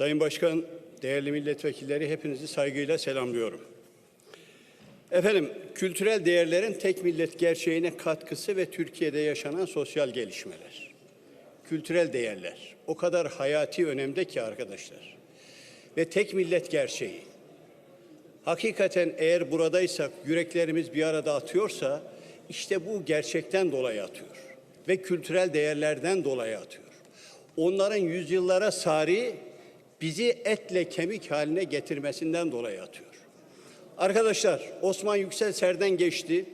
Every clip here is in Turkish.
Sayın Başkan, değerli milletvekilleri hepinizi saygıyla selamlıyorum. Efendim, kültürel değerlerin tek millet gerçeğine katkısı ve Türkiye'de yaşanan sosyal gelişmeler. Kültürel değerler o kadar hayati önemde ki arkadaşlar. Ve tek millet gerçeği. Hakikaten eğer buradaysak, yüreklerimiz bir arada atıyorsa işte bu gerçekten dolayı atıyor ve kültürel değerlerden dolayı atıyor. Onların yüzyıllara sari bizi etle kemik haline getirmesinden dolayı atıyor. Arkadaşlar Osman Yüksel Ser'den geçti.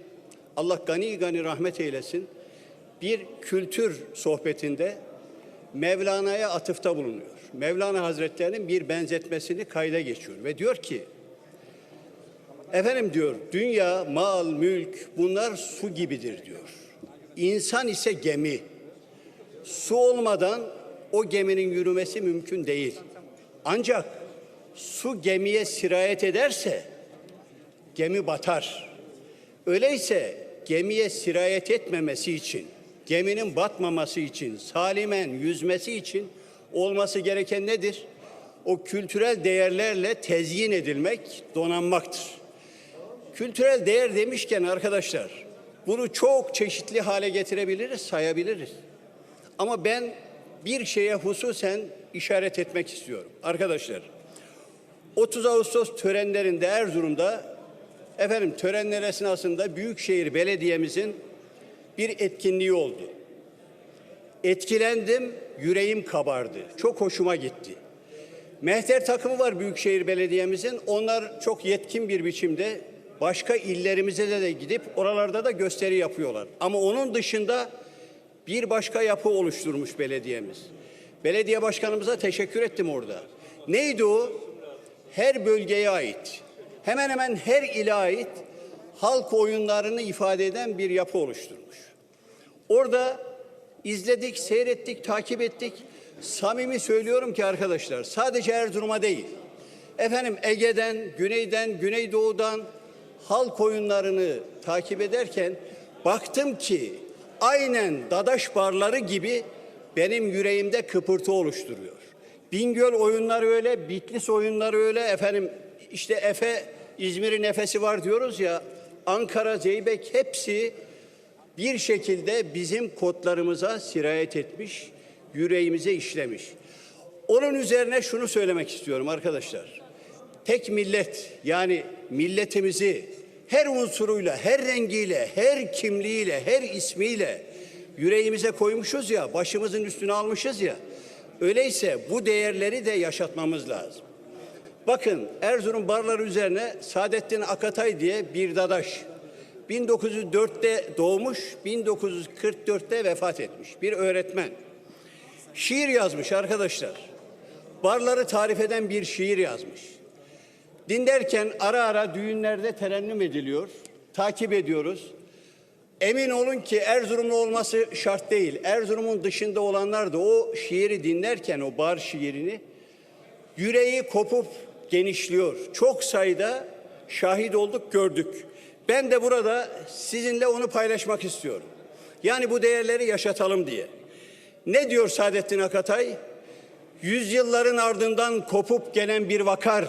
Allah gani gani rahmet eylesin. Bir kültür sohbetinde Mevlana'ya atıfta bulunuyor. Mevlana Hazretleri'nin bir benzetmesini kayda geçiyor ve diyor ki Efendim diyor dünya, mal, mülk bunlar su gibidir diyor. İnsan ise gemi. Su olmadan o geminin yürümesi mümkün değil. Ancak su gemiye sirayet ederse gemi batar. Öyleyse gemiye sirayet etmemesi için, geminin batmaması için, salimen yüzmesi için olması gereken nedir? O kültürel değerlerle tezyin edilmek, donanmaktır. Kültürel değer demişken arkadaşlar, bunu çok çeşitli hale getirebiliriz, sayabiliriz. Ama ben bir şeye hususen işaret etmek istiyorum. Arkadaşlar, 30 Ağustos törenlerinde Erzurum'da efendim törenler esnasında Büyükşehir Belediye'mizin bir etkinliği oldu. Etkilendim, yüreğim kabardı. Çok hoşuma gitti. Mehter takımı var Büyükşehir Belediye'mizin. Onlar çok yetkin bir biçimde başka illerimize de, de gidip oralarda da gösteri yapıyorlar. Ama onun dışında bir başka yapı oluşturmuş belediyemiz. Belediye başkanımıza teşekkür ettim orada. Neydi o? Her bölgeye ait, hemen hemen her ile ait halk oyunlarını ifade eden bir yapı oluşturmuş. Orada izledik, seyrettik, takip ettik. Samimi söylüyorum ki arkadaşlar sadece Erzurum'a değil. Efendim Ege'den, Güney'den, Güneydoğu'dan halk oyunlarını takip ederken baktım ki aynen Dadaş barları gibi benim yüreğimde kıpırtı oluşturuyor. Bingöl oyunları öyle, Bitlis oyunları öyle, efendim işte Efe, İzmir'in Efe'si var diyoruz ya, Ankara, Zeybek hepsi bir şekilde bizim kodlarımıza sirayet etmiş, yüreğimize işlemiş. Onun üzerine şunu söylemek istiyorum arkadaşlar. Tek millet yani milletimizi her unsuruyla, her rengiyle, her kimliğiyle, her ismiyle yüreğimize koymuşuz ya, başımızın üstüne almışız ya. Öyleyse bu değerleri de yaşatmamız lazım. Bakın Erzurum barları üzerine Saadettin Akatay diye bir dadaş 1904'te doğmuş, 1944'te vefat etmiş bir öğretmen. Şiir yazmış arkadaşlar. Barları tarif eden bir şiir yazmış. Dinlerken ara ara düğünlerde terennüm ediliyor. Takip ediyoruz. Emin olun ki Erzurumlu olması şart değil. Erzurum'un dışında olanlar da o şiiri dinlerken o bar şiirini yüreği kopup genişliyor. Çok sayıda şahit olduk, gördük. Ben de burada sizinle onu paylaşmak istiyorum. Yani bu değerleri yaşatalım diye. Ne diyor Saadettin Akatay? Yüzyılların ardından kopup gelen bir vakar,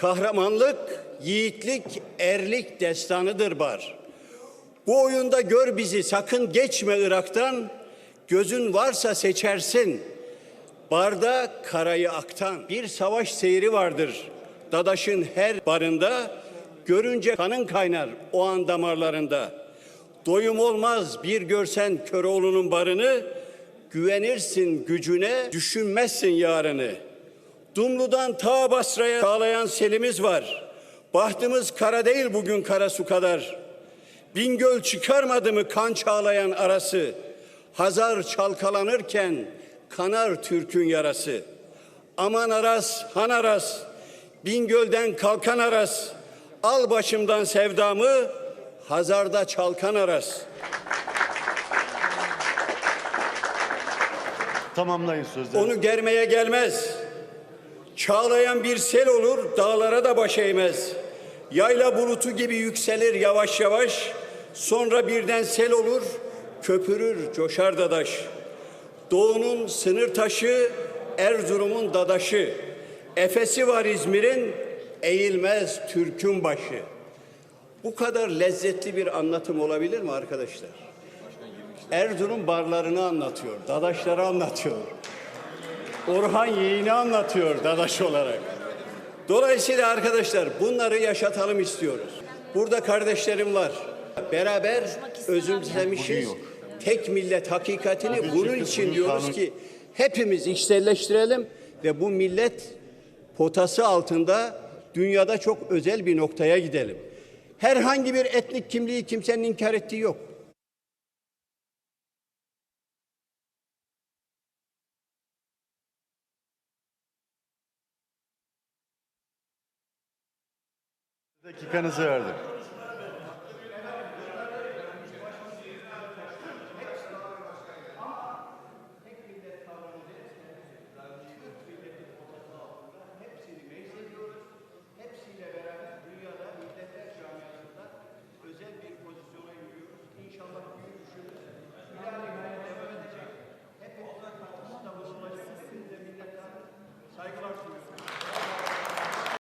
kahramanlık, yiğitlik, erlik destanıdır bar. Bu oyunda gör bizi sakın geçme Irak'tan, gözün varsa seçersin. Barda karayı aktan bir savaş seyri vardır. Dadaş'ın her barında görünce kanın kaynar o an damarlarında. Doyum olmaz bir görsen Köroğlu'nun barını, güvenirsin gücüne, düşünmezsin yarını. Dumlu'dan ta Basra'ya sağlayan selimiz var. Bahtımız kara değil bugün kara su kadar. Bingöl çıkarmadı mı kan çağlayan arası? Hazar çalkalanırken kanar Türk'ün yarası. Aman Aras, Han Aras, Bingöl'den kalkan Aras, al başımdan sevdamı, Hazar'da çalkan Aras. Tamamlayın sözleri. Onu germeye gelmez. Çağlayan bir sel olur, dağlara da baş eğmez. Yayla bulutu gibi yükselir yavaş yavaş, sonra birden sel olur, köpürür, coşar dadaş. Doğunun sınır taşı, Erzurum'un dadaşı. Efesi var İzmir'in, eğilmez Türk'ün başı. Bu kadar lezzetli bir anlatım olabilir mi arkadaşlar? Erzurum barlarını anlatıyor, dadaşları anlatıyor. Orhan Yeğen'i anlatıyor dadaş olarak. Dolayısıyla arkadaşlar bunları yaşatalım istiyoruz. Burada kardeşlerim var. Beraber özümsemişiz. Tek millet hakikatini bunun için diyoruz ki hepimiz içselleştirelim ve bu millet potası altında dünyada çok özel bir noktaya gidelim. Herhangi bir etnik kimliği kimsenin inkar ettiği yok. Dakikanızı verdim.